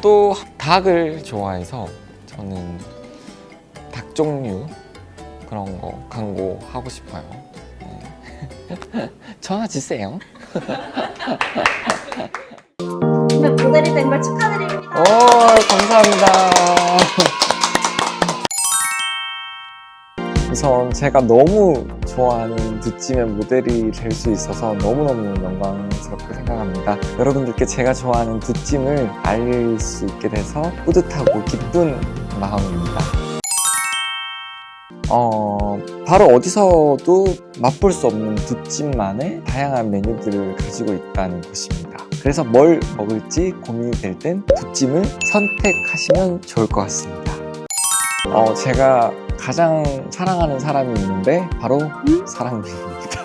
또 닭을 좋아해서 저는 닭 종류 그런 거 광고하고 싶어요. 네. 전화 주세요. 네, 모델이 된 걸 축하드립니다. 오, 감사합니다. 우선 제가 너무 좋아하는 두찜의 모델이 될 수 있어서 너무너무 영광스럽게 생각합니다. 여러분들께 제가 좋아하는 두찜을 알릴 수 있게 돼서 뿌듯하고 기쁜 마음입니다. 어, 바로 어디서도 맛볼 수 없는 두찜만의 다양한 메뉴들을 가지고 있다는 것입니다. 그래서 뭘 먹을지 고민이 될땐 두찜을 선택하시면 좋을 것 같습니다. 어, 제가 가장 사랑하는 사람이 있는데 바로 사랑님입니다.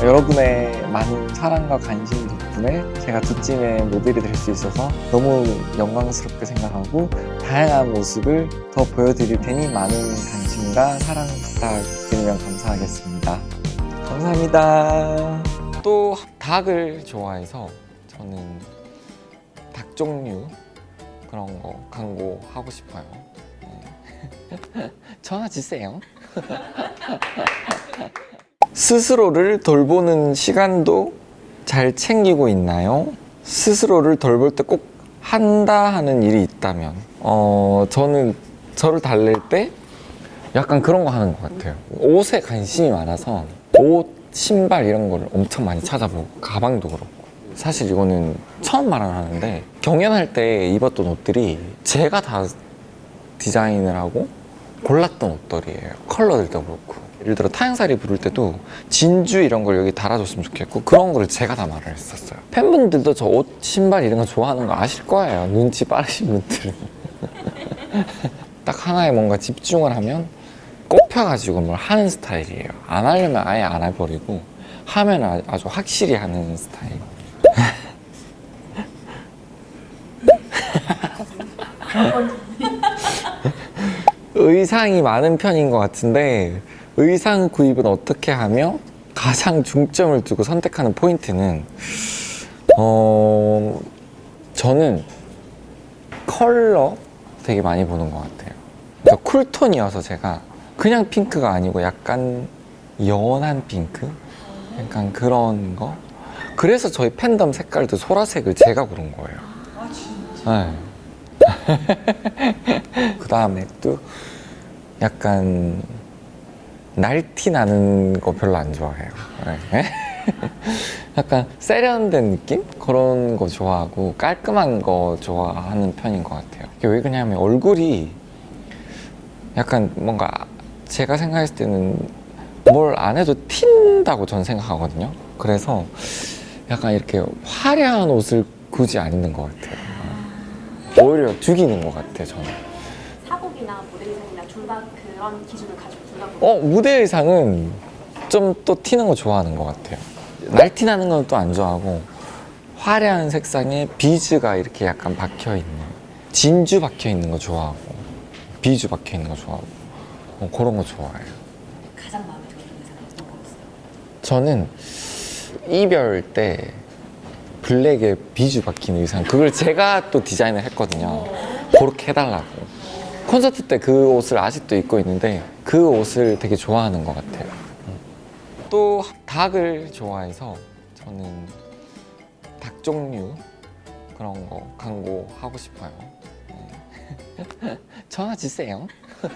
여러분의 많은 사랑과 관심 덕분에 제가 두찜의 모델이 될 수 있어서 너무 영광스럽게 생각하고 다양한 모습을 더 보여드릴 테니 많은 관심과 사랑 부탁드리면 감사하겠습니다. 감사합니다. 또 닭을 좋아해서 저는 닭 종류 그런 거 광고 하고 싶어요. 네. 전화 주세요. 스스로를 돌보는 시간도 잘 챙기고 있나요? 스스로를 돌볼 때 꼭 한다 하는 일이 있다면, 어, 저는 저를 달랠 때 약간 그런 거 하는 것 같아요. 옷에 관심이 많아서 옷, 신발 이런 거를 엄청 많이 찾아보고, 가방도 그렇고. 사실 이거는 처음 말을 하는데, 경연할 때 입었던 옷들이 제가 다 디자인을 하고 골랐던 옷들이에요. 컬러들도 그렇고. 예를 들어 타양살이 부를 때도 진주 이런 걸 여기 달아줬으면 좋겠고 그런 거를 제가 다 말을 했었어요. 팬분들도 저 옷, 신발 이런 거 좋아하는 거 아실 거예요. 눈치 빠르신 분들은. 딱 하나에 뭔가 집중을 하면 꼽혀가지고 뭘 하는 스타일이에요. 안 하려면 아예 안 해버리고 하면 아- 아주 확실히 하는 스타일. 의상이 많은 편인 것 같은데 의상 구입은 어떻게 하며 가장 중점을 두고 선택하는 포인트는 어 저는 컬러 되게 많이 보는 것 같아요. 그러니까 쿨톤이어서 제가 그냥 핑크가 아니고 약간 연한 핑크, 약간 그런 거. 그래서 저희 팬덤 색깔도 소라색을 제가 고른 거예요. 아 진짜? 네. 그 다음에 또 약간 날티 나는 거 별로 안 좋아해요. 네. 약간 세련된 느낌? 그런 거 좋아하고 깔끔한 거 좋아하는 편인 것 같아요. 이게 왜 그러냐면 얼굴이 약간 뭔가 제가 생각했을 때는 뭘 안 해도 튄다고 저는 생각하거든요. 그래서 약간 이렇게 화려한 옷을 굳이 안 입는 것 같아요. 오히려 죽이는 것 같아요, 저는. 사복이나 모델상이나 둘다 그런 기준을 가지고 둘다 어, 무대 의상은 좀 또 튀는 거 좋아하는 것 같아요. 날티 나는 건 또 안 좋아하고 화려한 색상에 비즈가 이렇게 약간 박혀 있는 진주 박혀 있는 거 좋아하고 비주 박혀 있는 거 좋아하고 어, 그런 거 좋아해요. 가장 마음에 드는 의상은 어떤 거였어요? 저는 이별 때 블랙에 비주 박힌 의상 그걸 제가 또 디자인을 했거든요. 그렇게 해달라고. 콘서트 때 그 옷을 아직도 입고 있는데 그 옷을 되게 좋아하는 것 같아요. 또 닭을 좋아해서 저는 닭 종류 그런 거 광고 하고 싶어요. 네. 전화 주세요.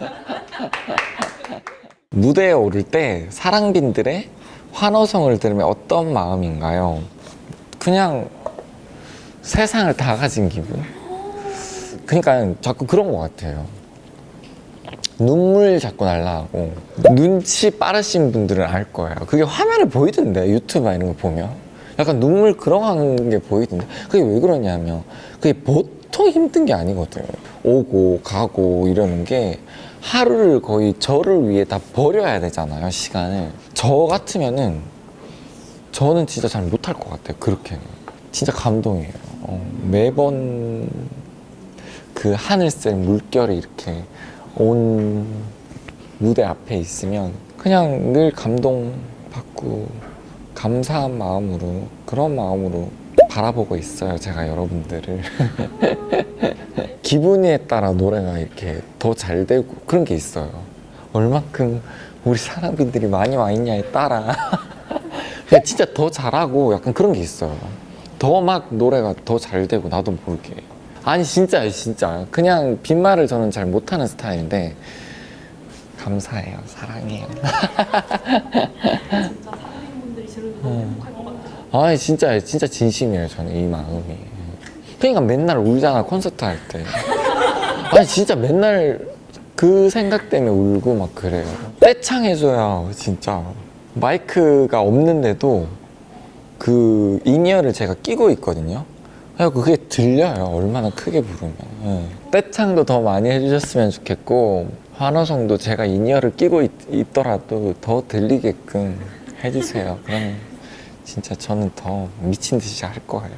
무대에 오를 때 사랑빈들의 환호성을 들으면 어떤 마음인가요? 그냥 세상을 다 가진 기분? 그러니까 자꾸 그런 것 같아요. 눈물 자꾸 날라가고 눈치 빠르신 분들은 알 거예요. 그게 화면에 보이던데 유튜브 이런 거 보면 약간 눈물 그러는 게 보이던데 그게 왜 그러냐면 그게 보통 힘든 게 아니거든요. 오고 가고 이러는 게 하루를 거의 저를 위해 다 버려야 되잖아요 시간을. 저 같으면은 저는 진짜 잘 못할 것 같아요 그렇게는. 진짜 감동이에요. 어, 매번 그 하늘색 물결이 이렇게 온 무대 앞에 있으면 그냥 늘 감동받고 감사한 마음으로 그런 마음으로 바라보고 있어요. 제가 여러분들을 기분에 따라 노래가 이렇게 더 잘 되고 그런 게 있어요. 얼만큼 우리 사랑빈들이 많이 와 있냐에 따라 진짜 더 잘하고 약간 그런 게 있어요. 더 막 노래가 더 잘 되고 나도 모르게. 아니 진짜요 진짜. 그냥 빈말을 저는 잘 못하는 스타일인데 감사해요 사랑해요. 진짜 사랑분들이 들으면 너무 행복할 것 같아요. 아니 진짜 진짜 진심이에요 저는 이 마음이. 그러니까 맨날 울잖아 콘서트 할 때. 아니 진짜 맨날 그 생각 때문에 울고 막 그래요. 떼창해줘야 진짜 마이크가 없는데도 그 인이어를 제가 끼고 있거든요. 그게 들려요. 얼마나 크게 부르면. 예. 떼창도 더 많이 해주셨으면 좋겠고 환호성도 제가 인이어를 끼고 있, 더라도더 들리게끔 해주세요. 그럼 진짜 저는 더 미친 듯이 할 거예요.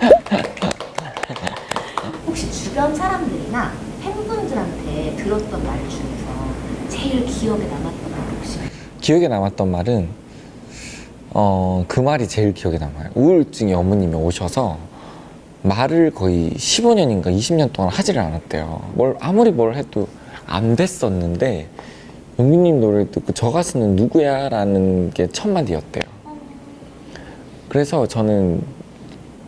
혹시 주변 사람들이나 팬분들한테 들었던 말 중에서 제일 기억에 남았던 기억에 남았던 말은 어, 그 말이 제일 기억에 남아요. 우울증이 어머님이 오셔서 말을 거의 15년인가 20년 동안 하지를 않았대요. 뭘 아무리 뭘 해도 안 됐었는데 영민님 노래를 듣고 저 가수는 누구야라는 게 첫 마디였대요. 그래서 저는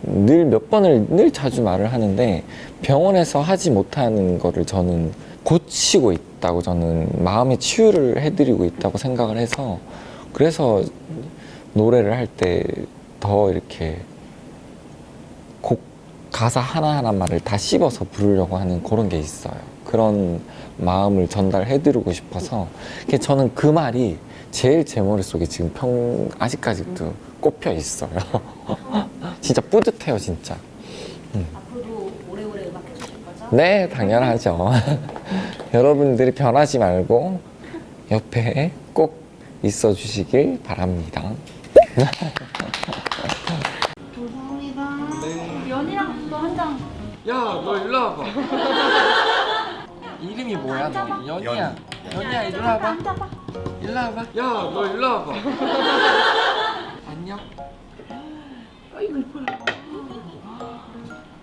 늘 몇 번을 늘 자주 말을 하는데 병원에서 하지 못하는 거를 저는 고치고 있다 고 저는 마음의 치유를 해드리고 있다고 생각을 해서 그래서 노래를 할 때 더 이렇게 곡 가사 하나하나 말을 다 씹어서 부르려고 하는 그런 게 있어요. 그런 마음을 전달해드리고 싶어서 저는 그 말이 제일 제 머릿속에 지금 평 아직까지도 꼽혀 있어요. 진짜 뿌듯해요, 진짜. 앞으로도 오래오래 음악 해주실 거죠? 네, 당연하죠. 여러분들이 변하지 말고 옆에 꼭 있어 주시길 바랍니다. 연이랑 또 한 장. 야, 너 일로 와봐. 이름이 뭐야, 너? 연이야. 연이야, 일로 와봐. 앉아봐. 일로 와봐. 야, 너 일로 와봐. 안녕. 아이고 이뻐라.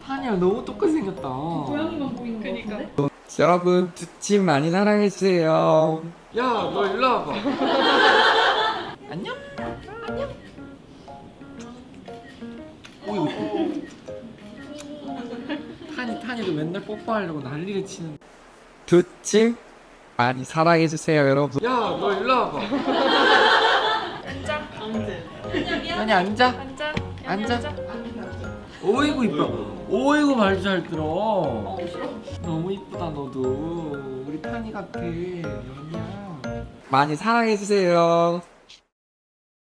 타니야 너무 똑같이 생겼다. 고양이만 보이는 거 같은데? 여러분 두팀 많이 사랑해주세요. 야, 너 일로 와봐. 안녕. 안녕. 오. 타니, 타니도 맨날 뽀뽀하려고 난리를 치는. 두팀 많이 사랑해주세요 여러분. 야, 너 일로 와봐. 앉아. 앉아. 연이 앉아. 앉아. 앉아. 오이구 이뻐. 오이구 말 잘 들어. 너무 이쁘다 너도. 우리 타니 같아. 연이야. 많이 사랑해주세요.